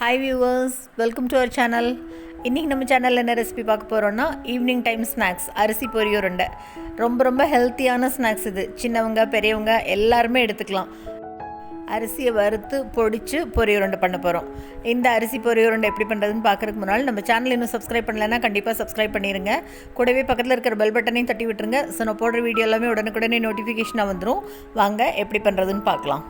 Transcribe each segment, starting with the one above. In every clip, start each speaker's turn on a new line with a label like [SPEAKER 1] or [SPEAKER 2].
[SPEAKER 1] Hi viewers welcome to our channel இன்றைக்கி நம்ம சேனலில் என்ன ரெசிபி பார்க்க போகிறோன்னா ஈவினிங் டைம் ஸ்நாக்ஸ் அரிசி பொரி உருண்டை ரொம்ப ரொம்ப ஹெல்த்தியான ஸ்நாக்ஸ் இது. சின்னவங்க பெரியவங்க எல்லாருமே எடுத்துக்கலாம். அரிசியை வறுத்து பொடிச்சு பொரிய உருண்டை பண்ண போகிறோம் இந்த அரிசி பொரிய உருண்டை எப்படி பண்ணுறதுன்னு பார்க்குறதுக்கு முன்னால் நம்ம சேனல் இன்னும் சப்ஸ்கிரைப் பண்ணலைன்னா கண்டிப்பாக சப்ஸ்கிரைப் பண்ணிடுங்க கூடவே பக்கத்தில் இருக்கிற பெல் பட்டனையும் தட்டி விட்டுருங்க. ஸோ நான் போடுற வீடியோ எல்லாமே உடனுக்குடனே நோட்டிஃபிகேஷனாக வந்துடும் வாங்க எப்படி பண்ணுறதுன்னு பார்க்கலாம்.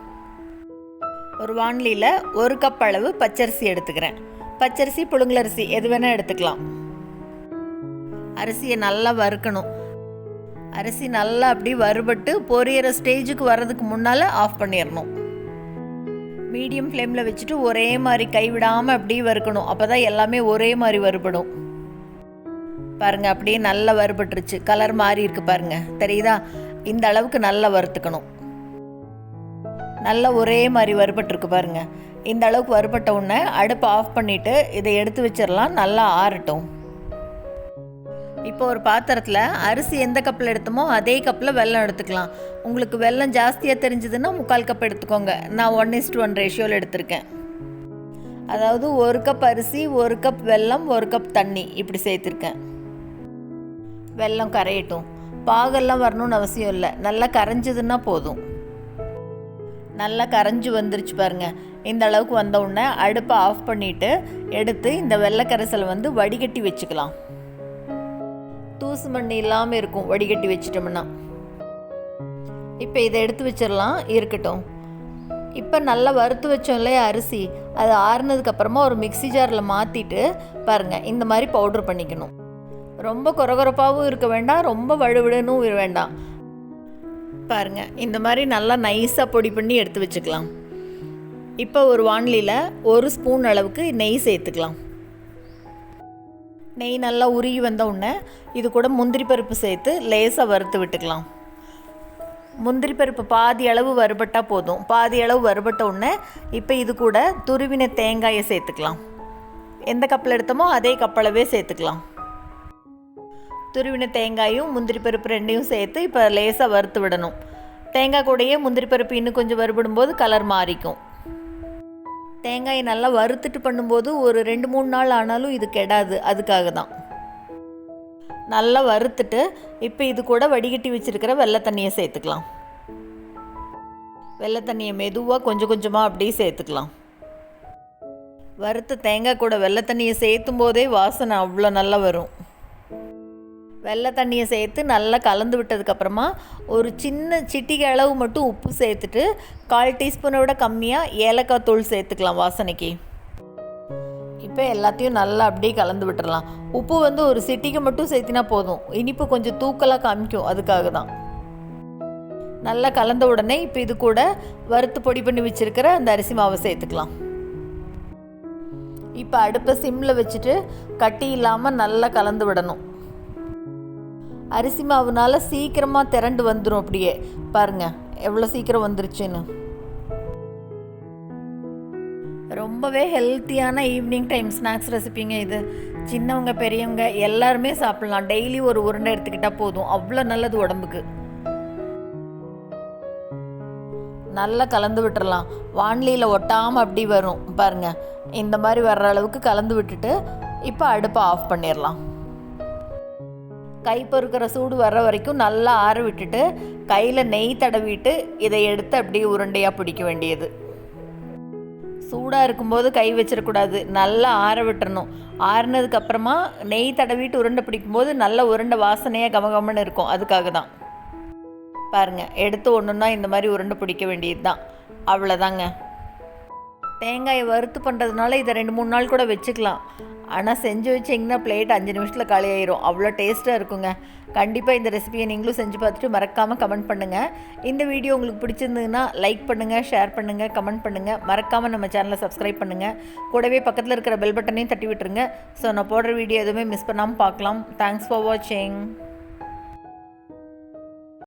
[SPEAKER 1] ஒரு வானிலியில் ஒரு கப் அளவு பச்சரிசி எடுத்துக்கிறேன். பச்சரிசி புழுங்கலரிசி எது வேணால் எடுத்துக்கலாம். அரிசியை நல்லா வறுக்கணும். அரிசி நல்லா அப்படி வறுபட்டு பொரியற ஸ்டேஜுக்கு வர்றதுக்கு முன்னால் ஆஃப் பண்ணிடணும் மீடியம் ஃப்ளேமில் வச்சுட்டு ஒரே மாதிரி கைவிடாமல் அப்படியே வறுக்கணும். அப்போ தான் எல்லாமே ஒரே மாதிரி வறுபடும். பாருங்கள் அப்படியே நல்லா வறுபட்டுருச்சு. கலர் மாறி இருக்கு பாருங்க. தெரியுதா? இந்த அளவுக்கு நல்லா வறுத்துக்கணும். நல்லா ஒரே மாதிரி வறுபட்டுருக்கு பாருங்க. இந்த அளவுக்கு வறுபட்ட உடனே அடுப்பை ஆஃப் பண்ணிவிட்டு இதை எடுத்து வச்சிடலாம் நல்லா ஆறட்டும். இப்போ ஒரு பாத்திரத்தில் அரிசி எந்த கப்பில் எடுத்தோமோ அதே கப்பில் வெல்லம் எடுத்துக்கலாம். உங்களுக்கு வெல்லம் ஜாஸ்தியாக தெரிஞ்சதுன்னா முக்கால் கப் எடுத்துக்கோங்க. நான் ஒன் இஸ்ட் ஒன் ரேஷியோவில் எடுத்திருக்கேன். அதாவது ஒரு கப் அரிசி ஒரு கப் வெல்லம் ஒரு கப் தண்ணி இப்படி சேர்த்துருக்கேன். வெல்லம் கரையட்டும். பாகெல்லாம் வரணும்னு அவசியம் இல்லை. நல்லா கரைஞ்சதுன்னா போதும். நல்லா கரைஞ்சி வந்துருச்சு பாருங்க. இந்த அளவுக்கு வந்த உடனே அடுப்பை ஆஃப் பண்ணிவிட்டு எடுத்து இந்த வெள்ளைக்கரைசலை வந்து வடிகட்டி வச்சுக்கலாம். தூசு மண்ணி இல்லாமல் இருக்கும் வடிகட்டி வச்சிட்டோம்னா. இப்போ இதை எடுத்து வச்சிடலாம் இருக்கட்டும். இப்போ நல்லா வறுத்து வச்சோம் இல்லையா அரிசி? அது ஆறுனதுக்கப்புறமா ஒரு மிக்சி ஜாரில் மாற்றிட்டு பாருங்கள் இந்த மாதிரி பவுட்ரு பண்ணிக்கணும். ரொம்ப குறகுறப்பாகவும் இருக்க வேண்டாம் ரொம்ப வழுவிடனும் வேண்டாம். பாருங்கள் இந்த மாதிரி நல்லா நைஸாக பொடி பண்ணி எடுத்து வச்சுக்கலாம். இப்போ ஒரு வானிலையில் ஒரு ஸ்பூன் அளவுக்கு நெய் சேர்த்துக்கலாம். நெய் நல்லா உருகி வந்த உடனே இது கூட முந்திரி பருப்பு சேர்த்து லேசாக வறுத்து விட்டுக்கலாம். முந்திரி பருப்பு பாதி அளவு வறுபட்டால் போதும். பாதி அளவு வறுபட்ட உடனே இப்போ இது கூட துருவின தேங்காயை சேர்த்துக்கலாம். எந்த கப்பில் எடுத்தோமோ அதே கப்பளவே சேர்த்துக்கலாம். துருவின தேங்காயும் முந்திரி பருப்பு ரெண்டையும் சேர்த்து இப்போ லேசாக வறுத்து விடணும். தேங்காய் கூடயே முந்திரி பருப்பு இன்னும் கொஞ்சம் வறுபடும்போது கலர் மாறிக்கும். தேங்காயை நல்லா வறுத்துட்டு பண்ணும்போது ஒரு ரெண்டு மூணு நாள் ஆனாலும் இது கெடாது. அதுக்காக தான் நல்லா வறுத்துட்டு இப்போ இது கூட வடிகட்டி வச்சுருக்கிற வெள்ளை தண்ணியை சேர்த்துக்கலாம். வெள்ளை தண்ணியை மெதுவாக கொஞ்சம் கொஞ்சமாக அப்படியே சேர்த்துக்கலாம். வறுத்த தேங்காய் கூட வெள்ளை தண்ணியை சேர்த்தும் போதே வாசனை அவ்வளோ நல்லா வரும். வெள்ளை தண்ணியை சேர்த்து நல்லா கலந்து விட்டதுக்கப்புறமா ஒரு சின்ன சிட்டிகை அளவு மட்டும் உப்பு சேர்த்துட்டு கால் டீஸ்பூனை விட கம்மியாக ஏலக்காய் தூள் சேர்த்துக்கலாம் வாசனைக்கு. இப்போ எல்லாத்தையும் நல்லா அப்படியே கலந்து விட்டுறலாம். உப்பு வந்து ஒரு சிட்டிகை மட்டும் சேர்த்தினா போதும். இனிப்பு கொஞ்சம் தூக்கலாக காமிக்கும். அதுக்காக தான் நல்லா கலந்த உடனே இப்போ இது கூட வறுத்து பொடி பண்ணி வச்சுருக்கிற அந்த அரிசி மாவை சேர்த்துக்கலாம். இப்போ அடுப்பை சிம்மில் வச்சுட்டு கட்டி இல்லாமல் நல்லா கலந்து விடணும். அரிசி மாவுனால சீக்கிரமாக திரண்டு வந்துடும் அப்படியே. பாருங்க எவ்வளோ சீக்கிரம் வந்துருச்சுன்னு. ரொம்பவே ஹெல்த்தியான ஈவினிங் டைம் ஸ்நாக்ஸ் ரெசிபிங்க இது. சின்னவங்க பெரியவங்க எல்லாருமே சாப்பிட்லாம். டெய்லி ஒரு உருண்டை எடுத்துக்கிட்டால் போதும். அவ்வளோ நல்லது உடம்புக்கு. நல்லா கலந்து விட்டுறலாம். வான்லியில் ஒட்டாமல் அப்படி வரும். பாருங்கள் இந்த மாதிரி வர்ற அளவுக்கு கலந்து விட்டுட்டு இப்போ அடுப்பை ஆஃப் பண்ணிடலாம் கை பொறுக்கிற சூடு வர்ற வரைக்கும் நல்லா ஆற விட்டுட்டு கையில் நெய் தடவிட்டு இதை எடுத்து அப்படியே உருண்டையாக பிடிக்க வேண்டியது. சூடாக இருக்கும்போது கை வச்சிடக்கூடாது. நல்லா ஆற விட்டுறணும். ஆறுனதுக்கப்புறமா நெய் தடவிட்டு உருண்டை பிடிக்கும்போது நல்ல உருண்டை வாசனையாக கமகமன்னு இருக்கும். அதுக்காக தான். பாருங்கள் எடுத்து ஒன்றுன்னா இந்த மாதிரி உருண்டை பிடிக்க வேண்டியது தான் அவ்வளோதாங்க தேங்காயை வறுத்து பண்ணுறதுனால இதை ரெண்டு மூணு நாள் கூட வச்சுக்கலாம். ஆனால் செஞ்சு வச்சிங்கன்னா பிளேட் அஞ்சு நிமிஷத்தில் காலியாயிரும் அவ்வளோ டேஸ்ட்டாக இருக்குங்க. கண்டிப்பாக இந்த ரெசிபியை நீங்களும் செஞ்சு பார்த்துட்டு மறக்காமல் கமெண்ட் பண்ணுங்கள் இந்த வீடியோ உங்களுக்கு பிடிச்சிருந்ததுன்னா லைக் பண்ணுங்கள் ஷேர் பண்ணுங்கள் கமெண்ட் பண்ணுங்கள் மறக்காமல் நம்ம சேனலை சப்ஸ்கிரைப் பண்ணுங்கள் கூடவே பக்கத்தில் இருக்கிற பெல் பட்டனையும் தட்டி விட்டுருங்க. ஸோ நான் போடுற வீடியோ எதுவுமே மிஸ் பண்ணாமல் பார்க்கலாம். தேங்க்ஸ் ஃபார் வாட்சிங்